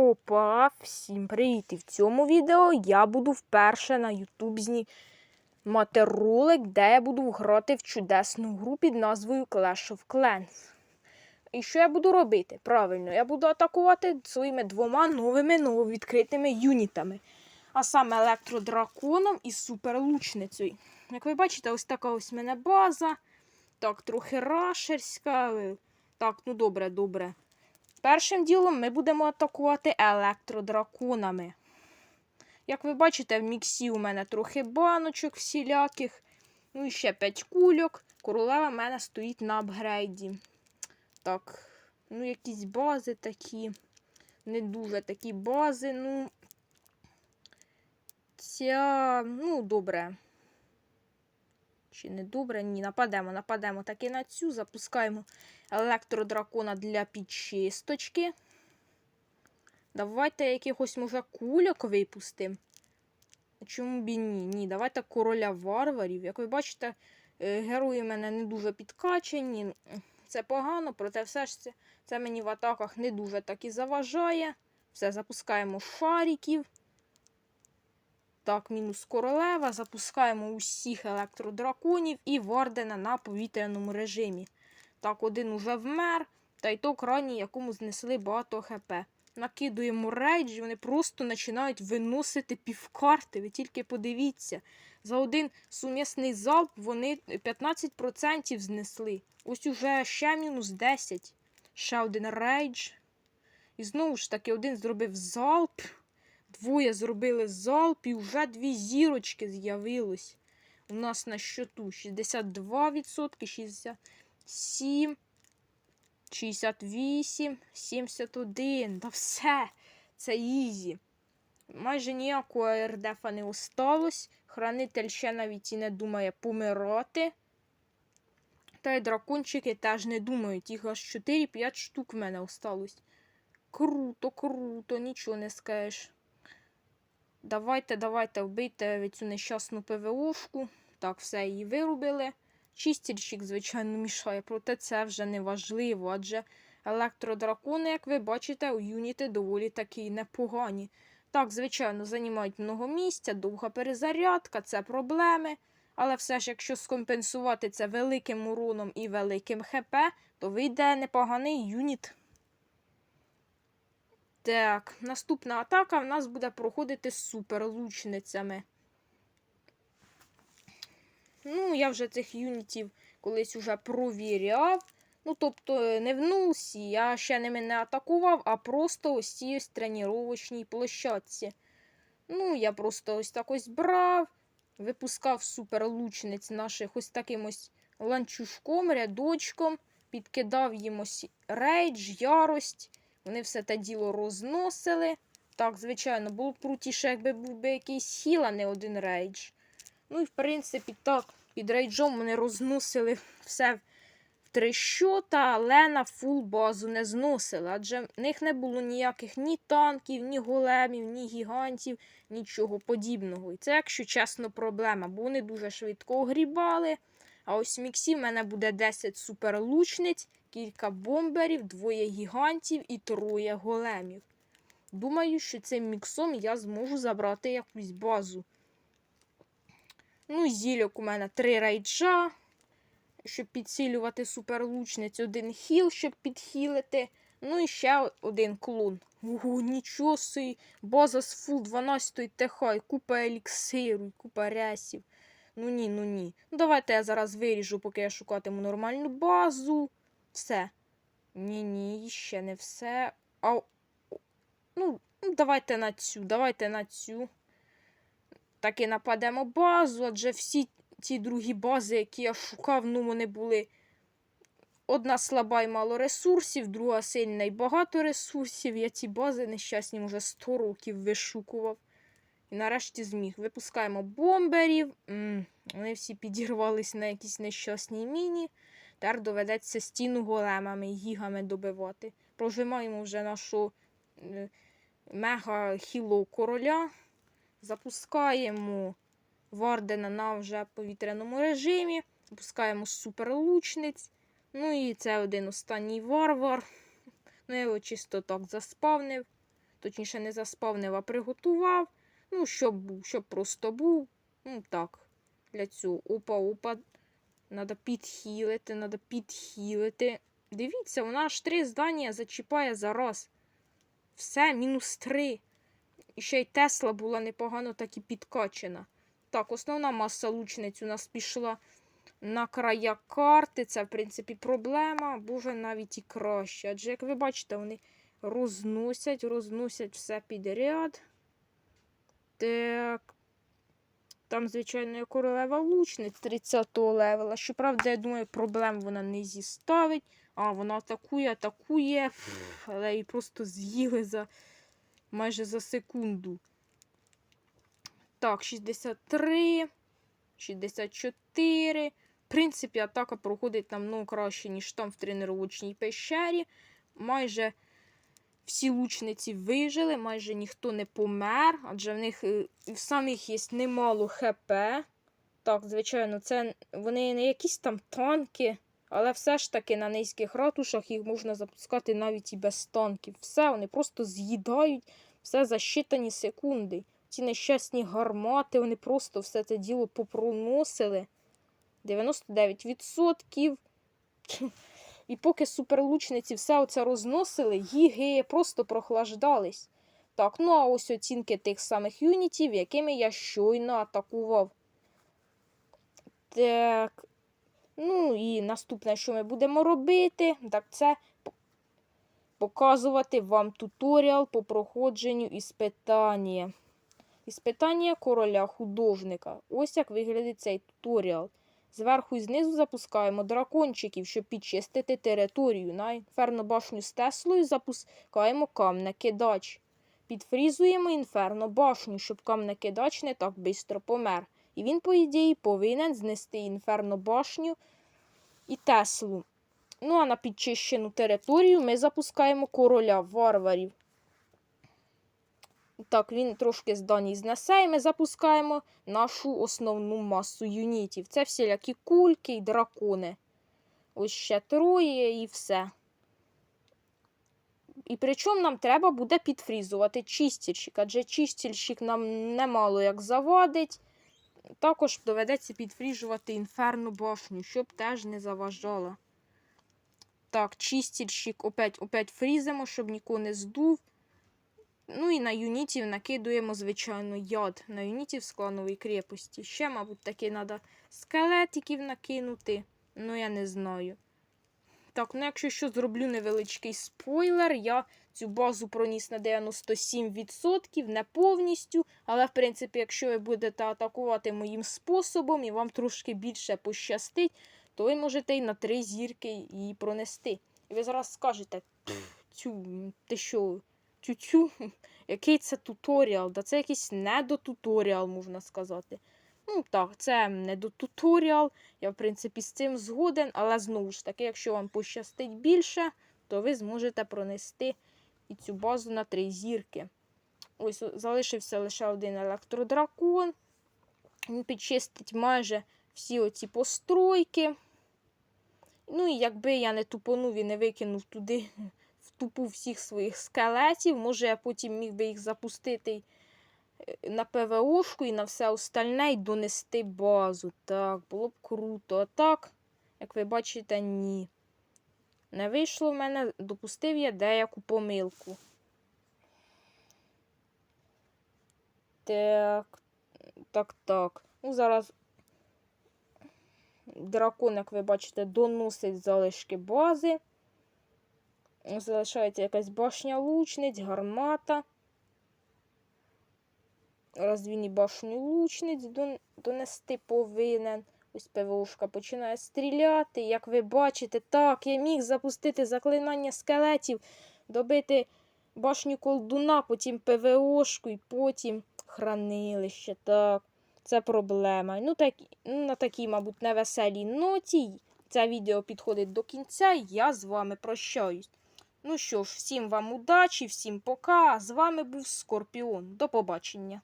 Опа, всім привіт! І в цьому відео я буду вперше на YouTube знімати ролик, де я буду грати в чудесну гру під назвою Clash of Clans. І що я буду робити? Правильно, я буду атакувати своїми двома новими нововідкритими юнітами. А саме електродраконом і суперлучницею. Як ви бачите, ось така ось в мене база. Так, трохи рашерська. Так, ну добре, добре. Першим ділом ми будемо атакувати електродраконами. Як ви бачите, в міксі у мене трохи баночок всіляких. Ну і ще 5 кульок. Королева в мене стоїть на апгрейді. Так, ну якісь бази такі. Не дуже такі бази. Ну. Ця, ну, добре. Чи не добре? Ні, нападемо, нападемо таки на цю, запускаємо електродракона для підчисточки. Давайте якихось, може, кульок випустимо. Чому б і ні? Ні, давайте короля варварів. Як ви бачите, е, герої в мене не дуже підкачені. Це погано, проте все ж це, це мені в атаках не дуже так і заважає. Все, запускаємо шариків. Так, мінус королева. Запускаємо усіх електродраконів і Вардена на повітряному режимі. Так, один уже вмер, та й то крайній, якому знесли багато хп. Накидуємо рейдж, і вони просто починають виносити півкарти. Ви тільки подивіться. За один сумісний залп вони 15% знесли. Ось уже ще мінус 10. Ще один рейдж. І знову ж таки, один зробив залп. Двоє зробили залп, і вже дві зірочки з'явилось. У нас на щоту 62%, 67, 68, 71. Да все, це ізі. Майже ніякого РДФа не осталось. Хранитель ще навіть і не думає помирати. Та й дракончики теж не думають. Їх аж 4-5 штук в мене осталось. Круто, круто, нічого не скажеш. Давайте, давайте вбийте цю нещасну ПВОшку. Так, все її вирубили. Чистільщик, звичайно, мішає, проте це вже не важливо, адже електродракони, як ви бачите, у юніти доволі такі непогані. Так, звичайно, займають много місця, довга перезарядка, це проблеми. Але все ж, якщо скомпенсувати це великим уроном і великим ХП, то вийде непоганий юніт. Так, наступна атака в нас буде проходити з суперлучницями. Ну, я вже цих юнітів колись уже провіряв. Ну, тобто, не в нулсі, я ще ними не атакував, а просто ось цій ось тренувачній площадці. Ну, я просто ось так ось брав, випускав суперлучниць наших ось таким ось ланчушком, рядочком, підкидав їм ось рейдж, ярость. Вони все те діло розносили. Так, звичайно, було б крутіше, якби був би якийсь хіл, а не один рейдж. Ну і в принципі, так, під рейджом вони розносили все в три щота, але на фул базу не зносили. Адже в них не було ніяких ні танків, ні големів, ні гігантів, нічого подібного. І це, якщо чесно, проблема, бо вони дуже швидко огрібали. А ось в міксі в мене буде 10 суперлучниць, кілька бомберів, двоє гігантів і троє големів. Думаю, що цим міксом я зможу забрати якусь базу. Ну, зільок у мене три рейджа, щоб підсилювати суперлучниць, один хіл, щоб підхілити. Ну і ще один клон. Ого, нічого собі. База з фул 12 ТХ, купа еліксиру, купа рясів. Ну ні, ну ні. Ну давайте я зараз виріжу, поки я шукатиму нормальну базу. Все. Ні, ні, ще не все. А... Ну, давайте на цю, давайте на цю. Таки нападемо базу, адже всі ті другі бази, які я шукав, ну вони були. Одна слаба і мало ресурсів, друга сильна і багато ресурсів. Я ці бази нещасні вже 100 років вишукував. І нарешті зміг. Випускаємо бомберів. М, Вони всі підірвались на якісь нещасній міні. Тепер доведеться стіну големами і гігами добивати. Прожимаємо вже нашу е, мега хіло короля. Запускаємо Вардена на вже повітряному режимі. Запускаємо суперлучниць. Ну і це один останній варвар. Ну, я його чисто так заспавнив. точніше, не заспавнив, а приготував. Ну, щоб був, щоб просто був. Ну, так. Для цього. Опа, опа. Надо підхилити, надо підхилити. Дивіться, вона аж три здання зачіпає за раз. Все, мінус три. І ще й Тесла була непогано так і підкачена. Так, основна маса лучниць у нас пішла на края карти. Це, в принципі, проблема, або вже навіть і краще. Адже, як ви бачите, вони розносять, розносять все підряд. Так. Там, звичайно, є королева лучниць 30-го левела. Щоправда, я думаю, проблем вона не зіставить. А, вона атакує, атакує, Фу, але її просто з'їли за майже за секунду. Так, 63, 64. В принципі, атака проходить намного краще, ніж там в тренувачній пещері. Майже всі лучниці вижили, майже ніхто не помер, адже в них е, в самих є немало ХП. Так, звичайно, це вони не якісь там танки, але все ж таки на низьких ратушах їх можна запускати навіть і без танків. Все, вони просто з'їдають все за щитані секунди. Ці нещасні гармати, вони просто все це діло попроносили. 99%. І поки суперлучниці все оце розносили, їги просто прохлаждались. Так, ну а ось оцінки тих самих юнітів, якими я щойно атакував. Так. Ну і наступне, що ми будемо робити, так це показувати вам туторіал по проходженню іспитання. Іспитання короля художника. Ось як виглядає цей туторіал. Зверху і знизу запускаємо дракончиків, щоб підчистити територію. На інферно башню з Теслою запускаємо камне-кидач. Підфрізуємо інферно башню, щоб камне-кидач не так швидко помер. І він, по ідеї, повинен знести інферно башню і Теслу. Ну, а на підчищену територію ми запускаємо короля варварів. Так, він трошки зданий знесе, і ми запускаємо нашу основну масу юнітів. Це всілякі кульки і дракони. Ось ще троє і все. І причому нам треба буде підфрізувати чистільщик, адже чистільщик нам немало як завадить. Також доведеться підфріжувати інферну башню, щоб теж не заважала. Так, чистільщик опять, опять фрізимо, щоб нікого не здув. Ну і на юнітів накидуємо, звичайно, яд на юнітів з крепості. Ще, мабуть, таки треба скелетиків накинути. Ну, я не знаю. Так, ну якщо що, зроблю невеличкий спойлер, я цю базу проніс на 97%, не повністю. Але, в принципі, якщо ви будете атакувати моїм способом і вам трошки більше пощастить, то ви можете і на три зірки її пронести. І ви зараз скажете, цю, ти що, тю-тю, який це туторіал? Да це якийсь недотуторіал, можна сказати. Ну, так, це недотуторіал. Я, в принципі, з цим згоден, але знову ж таки, якщо вам пощастить більше, то ви зможете пронести і цю базу на три зірки. Ось залишився лише один електродракон. Він підчистить майже всі оці постройки. Ну і якби я не тупонув і не викинув туди тупу всіх своїх скелетів, може я потім міг би їх запустити е, на ПВОшку і на все остальне і донести базу. Так, було б круто. А так, як ви бачите, ні. Не вийшло в мене, допустив я деяку помилку. Так, так, так. Ну, зараз дракон, як ви бачите, доносить залишки бази. Залишається якась башня лучниць, гармата. Розвійні башню лучниць донести повинен. Ось ПВОшка починає стріляти. Як ви бачите, так, я міг запустити заклинання скелетів, добити башню колдуна, потім ПВОшку і потім хранилище. Так, це проблема. Ну, так, ну, На такій, мабуть, невеселій ноті. Це відео підходить до кінця, я з вами прощаюсь. Ну що ж, всім вам удачі, всім пока. З вами був Скорпіон. До побачення.